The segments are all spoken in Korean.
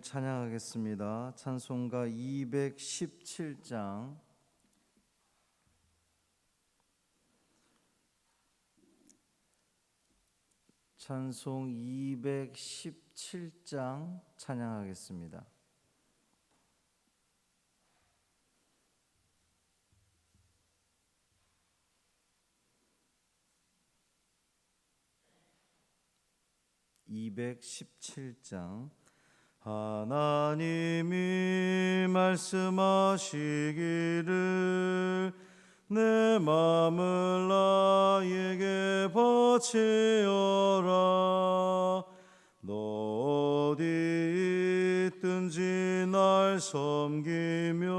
찬양하겠습니다. 찬송가 217장 찬송 217장 찬양하겠습니다. (217장) 하나님이 말씀하시기를 내 마음을 나에게 바치어라. 너 어디 있든지 날 섬기며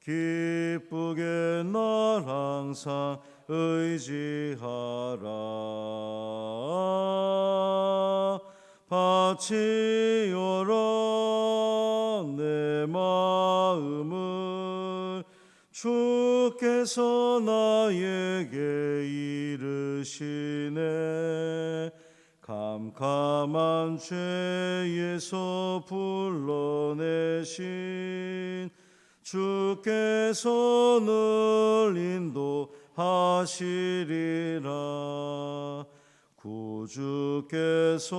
기쁘게 날 항상 의지하라 바치어라 내 마음을 주께서 나에게 이르시네. 캄캄한 죄에서 불러내신 주께서 늘 인도하시리라 구주께서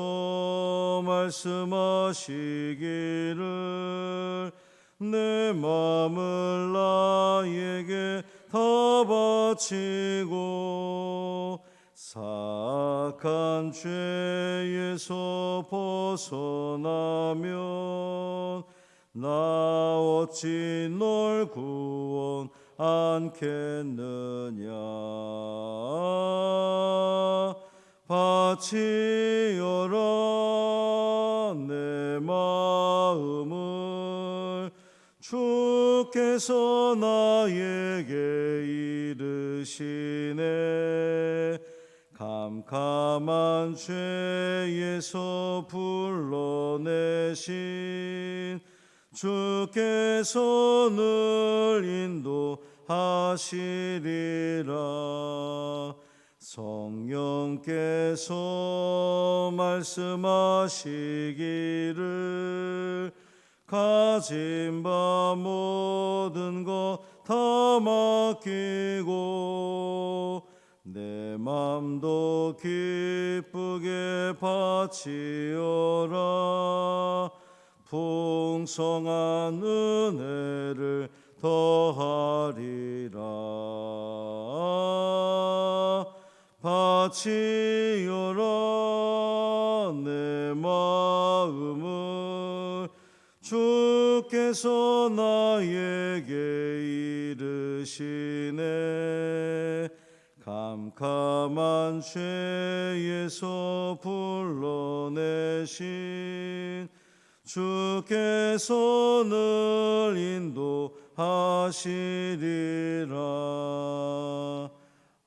말씀하시기를 내 마음을 나에게 다 바치고 사악한 죄에서 벗어나면 나 어찌 널 구원하겠느냐 바치어라 내 마음을 주께서 나에게 이르시네. 캄캄한 죄에서 불러내신 주께서 늘 인도하시리라 성령께서 말씀하시기를 가진 바 모든 것 다 맡기고 내 맘도 기쁘게 바치어라. 풍성한 은혜를 더하리라 바치어라 내 마음을 주께서 나에게 이르시네. 캄캄한 죄에서 불러내신 주께서 늘 인도하시리라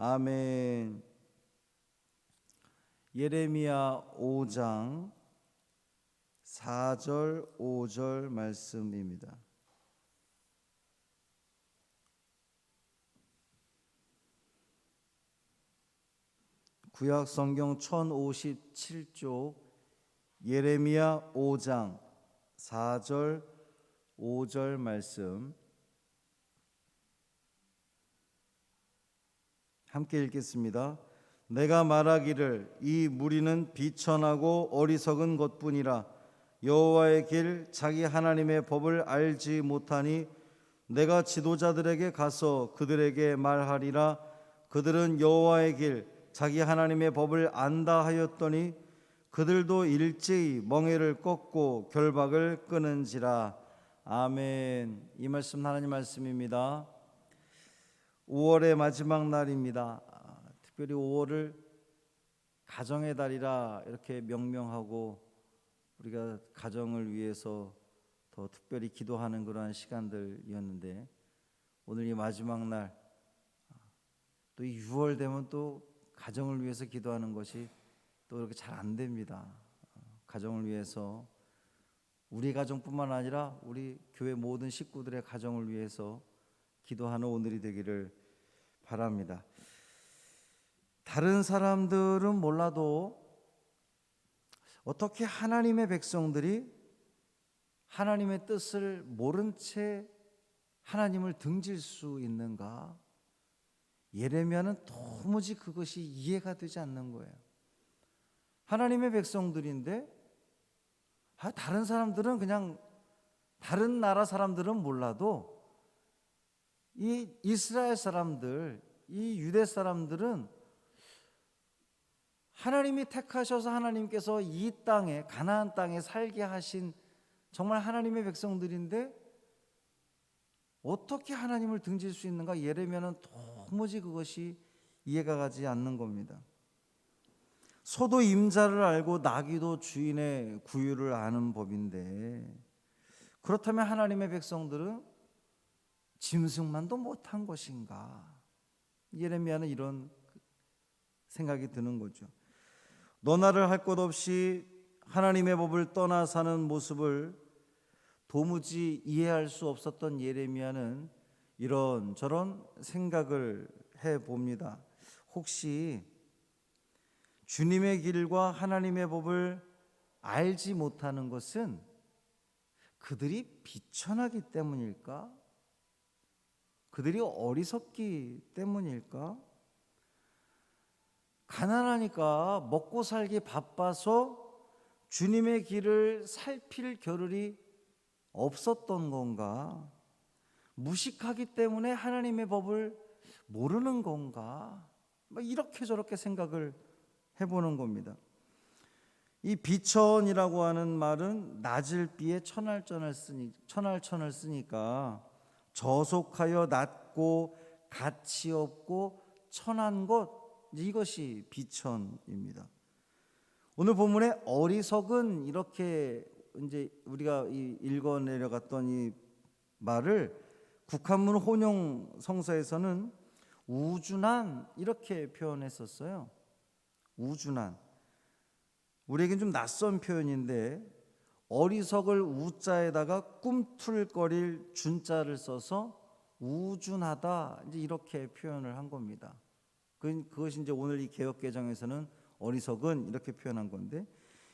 아멘. 예레미야 5장 4절 5절 말씀입니다. 구약 성경 1057쪽 예레미야 5장 4절 5절 말씀 함께 읽겠습니다. 내가 말하기를 이 무리는 비천하고 어리석은 것뿐이라 여호와의 길 자기 하나님의 법을 알지 못하니 내가 지도자들에게 가서 그들에게 말하리라. 그들은 여호와의 길 자기 하나님의 법을 안다 하였더니 그들도 일제히 멍에를 꺾고 결박을 끊은지라. 아멘. 이 말씀 하나님 말씀입니다 5월의 마지막 날입니다 아, 특별히 5월을 가정의 달이라 이렇게 명명하고 우리가 가정을 위해서 더 특별히 기도하는 그러한 시간들이었는데 오늘 이 마지막 날또이 6월 되면 또 가정을 위해서 기도하는 것이 또 그렇게 잘 안 됩니다. 가정을 위해서 우리 가정뿐만 아니라 우리 교회 모든 식구들의 가정을 위해서 기도하는 오늘이 되기를 바랍니다. 다른 사람들은 몰라도 어떻게 하나님의 백성들이 하나님의 뜻을 모른 채 하나님을 등질 수 있는가? 예레미야는 도무지 그것이 이해가 되지 않는 거예요. 하나님의 백성들인데 아, 다른 사람들은 그냥 다른 나라 사람들은 몰라도 이 이스라엘 사람들, 이 유대 사람들은 하나님이 택하셔서 하나님께서 이 땅에 가나안 땅에 살게 하신 정말 하나님의 백성들인데 어떻게 하나님을 등질 수 있는가 예레미야는 도무지 그것이 이해가 가지 않는 겁니다. 소도 임자를 알고 나귀도 주인의 구유를 아는 법인데 그렇다면 하나님의 백성들은 짐승만도 못한 것인가? 예레미야는 이런 생각이 드는 거죠. 너나를 할 것 없이 하나님의 법을 떠나 사는 모습을 도무지 이해할 수 없었던 예레미야는 이런 저런 생각을 해 봅니다. 혹시 주님의 길과 하나님의 법을 알지 못하는 것은 그들이 비천하기 때문일까? 그들이 어리석기 때문일까? 가난하니까 먹고 살기 바빠서 주님의 길을 살필 겨를이 없었던 건가? 무식하기 때문에 하나님의 법을 모르는 건가? 뭐 이렇게 저렇게 생각을 해보는 겁니다. 이 비천이라고 하는 말은 낮을 비에 천할천을 쓰니 천할천을 쓰니까 저속하여 낮고 가치 없고 천한 것 이것이 비천입니다. 오늘 본문에 어리석은 이렇게 이제 우리가 읽어 내려갔던 이 말을 국한문 혼용 성서에서는 우준한 이렇게 표현했었어요. 우준한. 우리에겐 좀 낯선 표현인데 어리석을 우자에다가 꿈틀거릴 준자를 써서 우준하다 이제 이렇게 표현을 한 겁니다. 그것이 이제 오늘 이 개혁 개정에서는 어리석은 이렇게 표현한 건데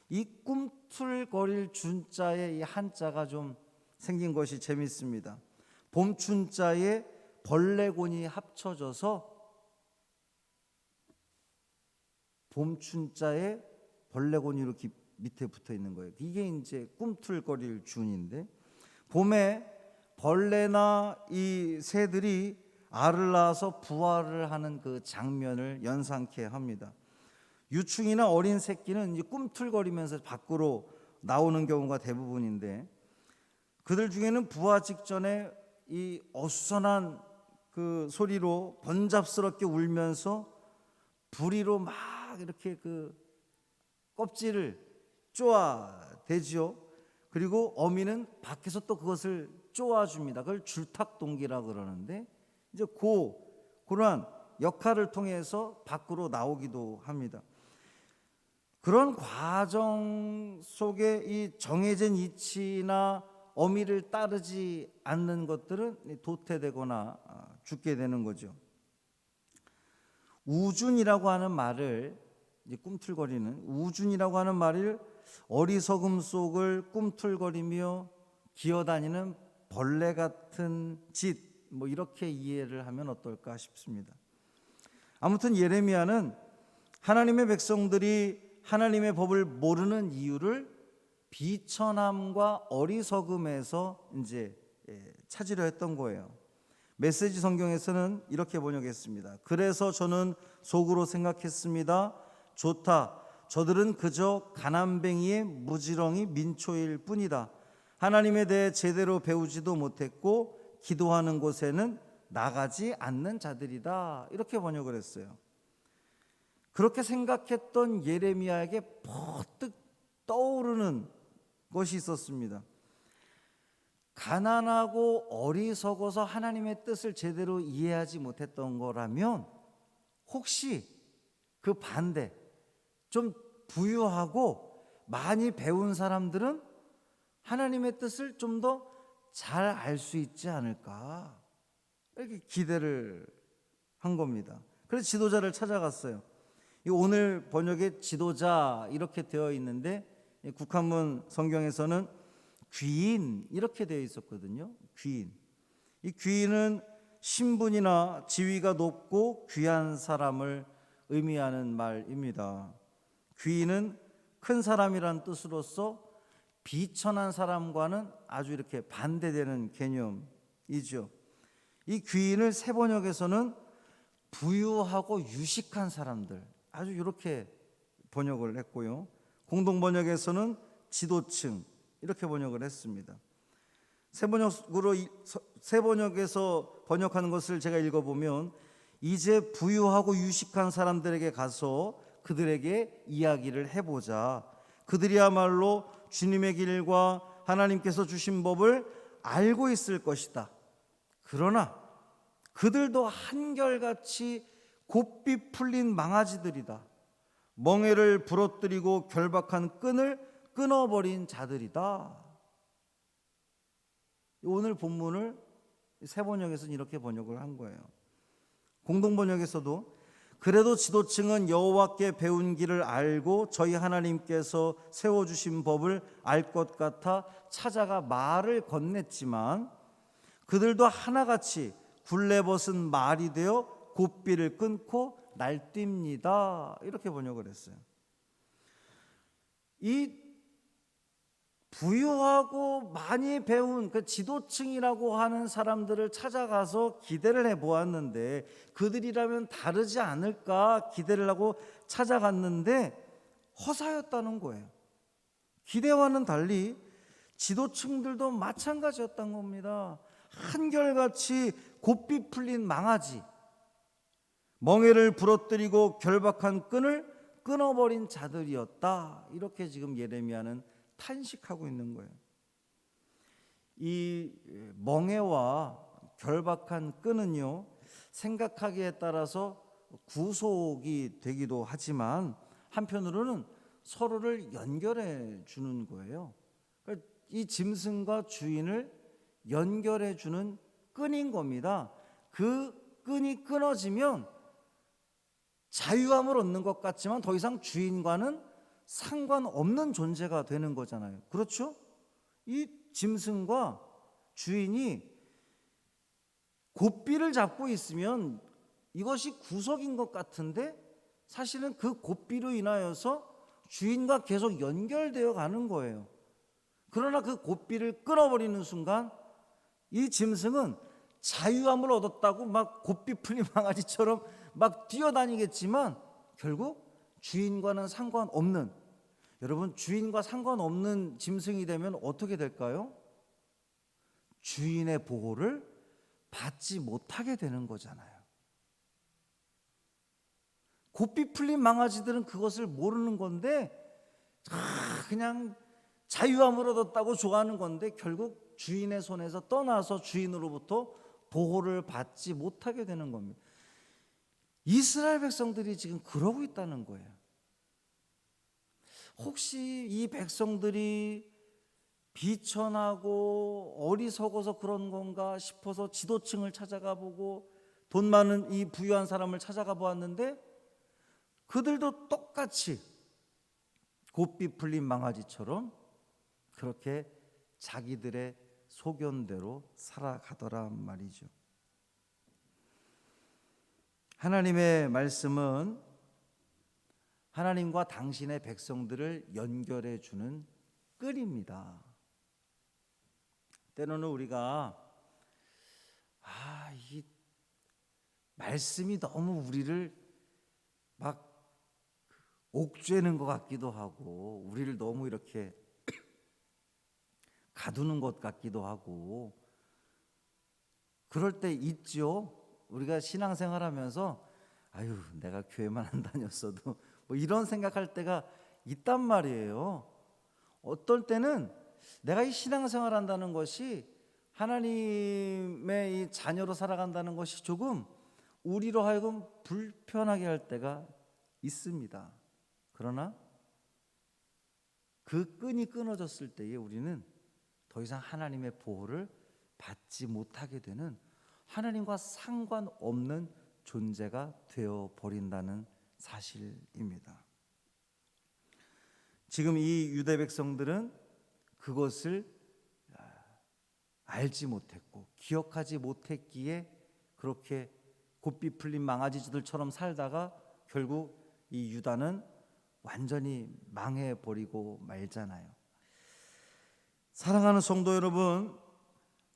이 꿈틀거릴 준자의 이 한자가 좀 생긴 것이 재밌습니다. 봄춘자에 벌레곤이 합쳐져서 봄춘자에 벌레곤이 이렇게 밑에 붙어 있는 거예요. 이게 이제 꿈틀거릴 준인데 봄에 벌레나 이 새들이 알을 낳아서 부화를 하는 그 장면을 연상케 합니다. 유충이나 어린 새끼는 꿈틀거리면서 밖으로 나오는 경우가 대부분인데 그들 중에는 부화 직전에 이 어수선한 그 소리로 번잡스럽게 울면서 부리로 막 이렇게 그 껍질을 쪼아대지요. 그리고 어미는 밖에서 또 그것을 쪼아줍니다. 그걸 줄탁동기라 그러는데 이제 고 그러한 역할을 통해서 밖으로 나오기도 합니다. 그런 과정 속에 이 정해진 이치나 어미를 따르지 않는 것들은 도태되거나 아, 죽게 되는 거죠. 우준이라고 하는 말을 꿈틀거리는 우준이라고 하는 말을 어리석음 속을 꿈틀거리며 기어다니는 벌레 같은 짓 뭐 이렇게 이해를 하면 어떨까 싶습니다. 아무튼 예레미야는 하나님의 백성들이 하나님의 법을 모르는 이유를 비천함과 어리석음에서 이제 예, 찾으려 했던 거예요. 메시지 성경에서는 이렇게 번역했습니다. 그래서 저는 속으로 생각했습니다. 좋다. 저들은 그저 가난뱅이의 무지렁이 민초일 뿐이다. 하나님에 대해 제대로 배우지도 못했고 기도하는 곳에는 나가지 않는 자들이다. 이렇게 번역을 했어요. 그렇게 생각했던 예레미야에게 퍼뜩 떠오르는 것이 있었습니다. 가난하고 어리석어서 하나님의 뜻을 제대로 이해하지 못했던 거라면 혹시 그 반대 좀 부유하고 많이 배운 사람들은 하나님의 뜻을 좀 더 잘 알 수 있지 않을까 이렇게 기대를 한 겁니다. 그래서 지도자를 찾아갔어요. 이 오늘 번역에 지도자 이렇게 되어 있는데 이 국한문 성경에서는 귀인 이렇게 되어 있었거든요. 귀인. 이 귀인은 신분이나 지위가 높고 귀한 사람을 의미하는 말입니다. 귀인은 큰 사람이란 뜻으로서 비천한 사람과는 아주 이렇게 반대되는 개념이죠. 이 귀인을 세 번역에서는 부유하고 유식한 사람들 아주 이렇게 번역을 했고요. 공동 번역에서는 지도층 이렇게 번역을 했습니다. 세 번역으로 세 번역에서 번역하는 것을 제가 읽어보면 이제 부유하고 유식한 사람들에게 가서 그들에게 이야기를 해보자. 그들이야말로 주님의 길과 하나님께서 주신 법을 알고 있을 것이다. 그러나 그들도 한결같이 곱비 풀린 망아지들이다. 멍에를 부러뜨리고 결박한 끈을 끊어버린 자들이다. 오늘 본문을 세 번역에서는 이렇게 번역을 한 거예요. 공동 번역에서도 그래도 지도층은 여호와께 배운 길을 알고 저희 하나님께서 세워 주신 법을 알 것 같아 찾아가 말을 건넸지만 그들도 하나같이 굴레 벗은 말이 되어 곱비를 끊고 날뜁니다. 이렇게 번역을 했어요. 이 부유하고 많이 배운 그 지도층이라고 하는 사람들을 찾아가서 기대를 해 보았는데 그들이라면 다르지 않을까 기대를 하고 찾아갔는데 허사였다는 거예요. 기대와는 달리 지도층들도 마찬가지였던 겁니다. 한결같이 곱비 풀린 망아지, 멍에를 부러뜨리고 결박한 끈을 끊어버린 자들이었다. 이렇게 지금 예레미야는 탄식하고 있는 거예요. 이 멍에와 결박한 끈은요 생각하기에 따라서 구속이 되기도 하지만 한편으로는 서로를 연결해 주는 거예요. 그러니까 이 짐승과 주인을 연결해 주는 끈인 겁니다. 그 끈이 끊어지면 자유함을 얻는 것 같지만 더 이상 주인과는 상관없는 존재가 되는 거잖아요. 그렇죠? 이 짐승과 주인이 곱비를 잡고 있으면 이것이 구속인 것 같은데 사실은 그 곱비로 인하여서 주인과 계속 연결되어 가는 거예요. 그러나 그 곱비를 끊어버리는 순간 이 짐승은 자유함을 얻었다고 막 곱비 풀린 강아지처럼 막 뛰어다니겠지만 결국 주인과는 상관없는 여러분 주인과 상관없는 짐승이 되면 어떻게 될까요? 주인의 보호를 받지 못하게 되는 거잖아요. 곱비 풀린 망아지들은 그것을 모르는 건데 아, 그냥 자유함을 얻었다고 좋아하는 건데 결국 주인의 손에서 떠나서 주인으로부터 보호를 받지 못하게 되는 겁니다. 이스라엘 백성들이 지금 그러고 있다는 거예요. 혹시 이 백성들이 비천하고 어리석어서 그런 건가 싶어서 지도층을 찾아가 보고 돈 많은 이 부유한 사람을 찾아가 보았는데 그들도 똑같이 곱비 풀린 망아지처럼 그렇게 자기들의 소견대로 살아가더란 말이죠. 하나님의 말씀은 하나님과 당신의 백성들을 연결해 주는 끈입니다. 때로는 우리가 아, 이 말씀이 너무 우리를 막 옥죄는 것 같기도 하고 우리를 너무 이렇게 가두는 것 같기도 하고 그럴 때 있죠. 우리가 신앙생활하면서 아유 내가 교회만 안 다녔어도 뭐 이런 생각할 때가 있단 말이에요. 어떨 때는 내가 이 신앙생활 한다는 것이 하나님의 이 자녀로 살아간다는 것이 조금 우리로 하여금 불편하게 할 때가 있습니다. 그러나 그 끈이 끊어졌을 때에 우리는 더 이상 하나님의 보호를 받지 못하게 되는 하나님과 상관없는 존재가 되어 버린다는 사실입니다. 지금 이 유대 백성들은 그것을 알지 못했고 기억하지 못했기에 그렇게 곱비 풀린 망아지들처럼 살다가 결국 이 유다는 완전히 망해 버리고 말잖아요. 사랑하는 성도 여러분,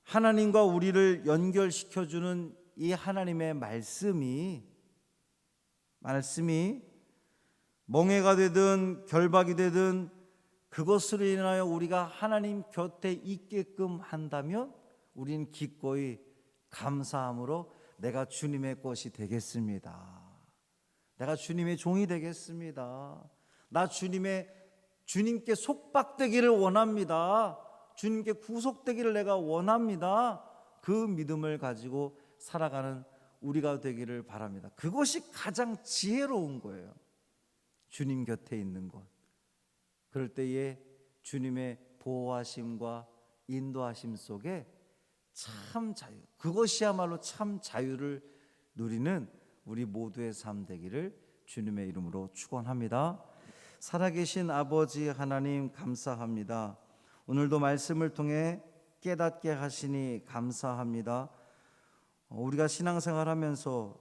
하나님과 우리를 연결시켜 주는 이 하나님의 말씀이 말씀이 멍해가 되든 결박이 되든 그것으로 인하여 우리가 하나님 곁에 있게끔 한다면 우린 기꺼이 감사함으로 내가 주님의 것이 되겠습니다. 내가 주님의 종이 되겠습니다. 나 주님의 주님께 속박되기를 원합니다. 주님께 구속되기를 내가 원합니다. 그 믿음을 가지고 살아가는 우리가 되기를 바랍니다. 그것이 가장 지혜로운 거예요. 주님 곁에 있는 것. 그럴 때에 주님의 보호하심과 인도하심 속에 참 자유. 그것이야말로 참 자유를 누리는 우리 모두의 삶 되기를 주님의 이름으로 축원합니다. 살아계신 아버지 하나님 감사합니다. 오늘도 말씀을 통해 깨닫게 하시니 감사합니다. 우리가 신앙생활 하면서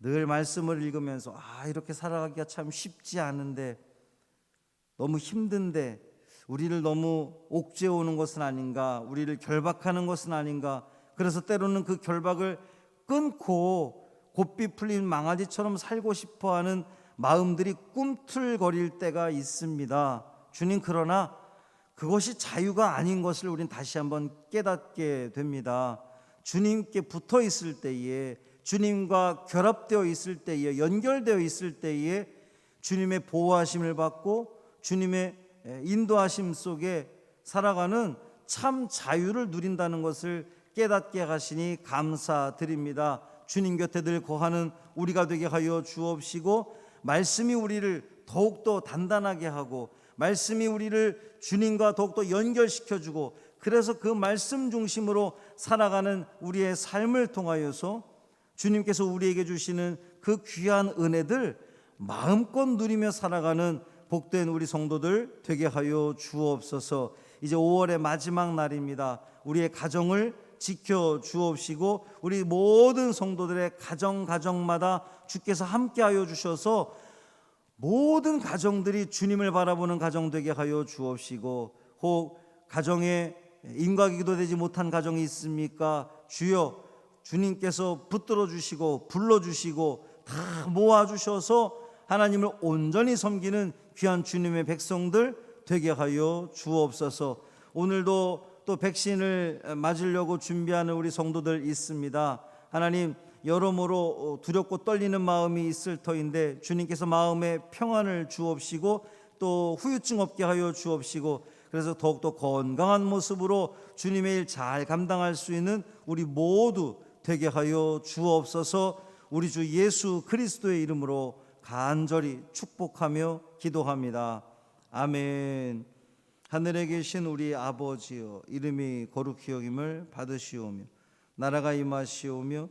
늘 말씀을 읽으면서 아 이렇게 살아가기가 참 쉽지 않은데 너무 힘든데 우리를 너무 옥죄오는 것은 아닌가 우리를 결박하는 것은 아닌가 그래서 때로는 그 결박을 끊고 곱비 풀린 망아지처럼 살고 싶어 하는 마음들이 꿈틀거릴 때가 있습니다. 주님 그러나 그것이 자유가 아닌 것을 우린 다시 한번 깨닫게 됩니다. 주님께 붙어 있을 때에 주님과 결합되어 있을 때에 연결되어 있을 때에 주님의 보호하심을 받고 주님의 인도하심 속에 살아가는 참 자유를 누린다는 것을 깨닫게 하시니 감사드립니다. 주님 곁에 늘 거하는 우리가 되게 하여 주옵시고 말씀이 우리를 더욱더 단단하게 하고 말씀이 우리를 주님과 더욱더 연결시켜 주고 그래서 그 말씀 중심으로 살아가는 우리의 삶을 통하여서 주님께서 우리에게 주시는 그 귀한 은혜들 마음껏 누리며 살아가는 복된 우리 성도들 되게 하여 주옵소서. 이제 5월의 마지막 날입니다. 우리의 가정을 지켜 주옵시고 우리 모든 성도들의 가정 가정마다 주께서 함께하여 주셔서 모든 가정들이 주님을 바라보는 가정 되게 하여 주옵시고 혹 가정에 인과기도 되지 못한 가정이 있습니까? 주여 주님께서 붙들어 주시고 불러 주시고 다 모아 주셔서 하나님을 온전히 섬기는 귀한 주님의 백성들 되게 하여 주옵소서. 오늘도 또 백신을 맞으려고 준비하는 우리 성도들 있습니다. 하나님 여러모로 두렵고 떨리는 마음이 있을 터인데 주님께서 마음에 평안을 주옵시고 또 후유증 없게 하여 주옵시고 그래서 더욱더 건강한 모습으로 주님의 일 잘 감당할 수 있는 우리 모두 되게 하여 주옵소서 우리 주 예수 그리스도의 이름으로 간절히 축복하며 기도합니다. 아멘. 하늘에 계신 우리 아버지여 이름이 거룩히 여김을 받으시오며 나라가 임하시오며